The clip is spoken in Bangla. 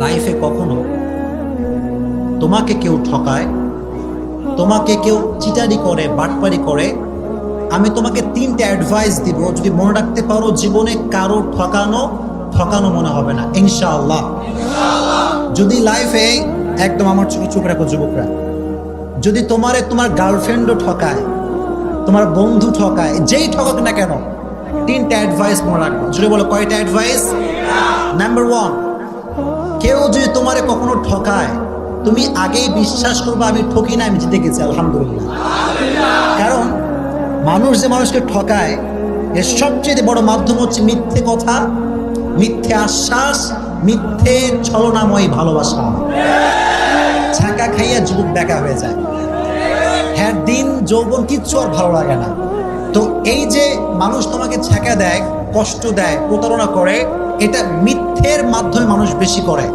লাইফে কখনো তোমাকে কেউ ঠকায়, তোমাকে কেউ চিটারি করে, বাটপারি করে, আমি তোমাকে তিনটে অ্যাডভাইস দিব। যদি মনে রাখতে পারো জীবনে কারও ঠকানো ঠকানো মনে হবে না। ইনশাআল্লাহ। যদি লাইফে একদম আমার চোখে চোখ রাখো যুবকরা, যদি তোমারে তোমার গার্লফ্রেন্ডও ঠকায়, তোমার বন্ধু ঠকায়, যেই ঠকাক না কেন তিনটা অ্যাডভাইস মনে রাখব। যদি বলো, কয়টা অ্যাডভাইস নাম্বার ওয়ান কেউ যদি তোমারে কখনো ঠকায়, তুমি আগেই বিশ্বাস করবে, আমি ঠকি না, আমি জিতে গেছি, আলহামদুলিল্লাহ। কারণ মানুষ যে মানুষকে ঠকায়, এর সবচেয়ে বড় মাধ্যম হচ্ছে মিথ্যে কথা, মিথ্যে আশ্বাস, মিথ্যে ছলনাময় ভালোবাসা। ছাঁকা খাইয়া যুবক বেকা হয়ে যায়। হ্যাঁ দিন, যৌবন কিচ্ছু আর ভালো লাগে না। তো এই যে মানুষ তোমাকে ছ্যাঁকা দেয় কষ্ট দেয় প্রতারণা করে এটা মিথ্যের মাধ্যমে মানুষ বেশি করে।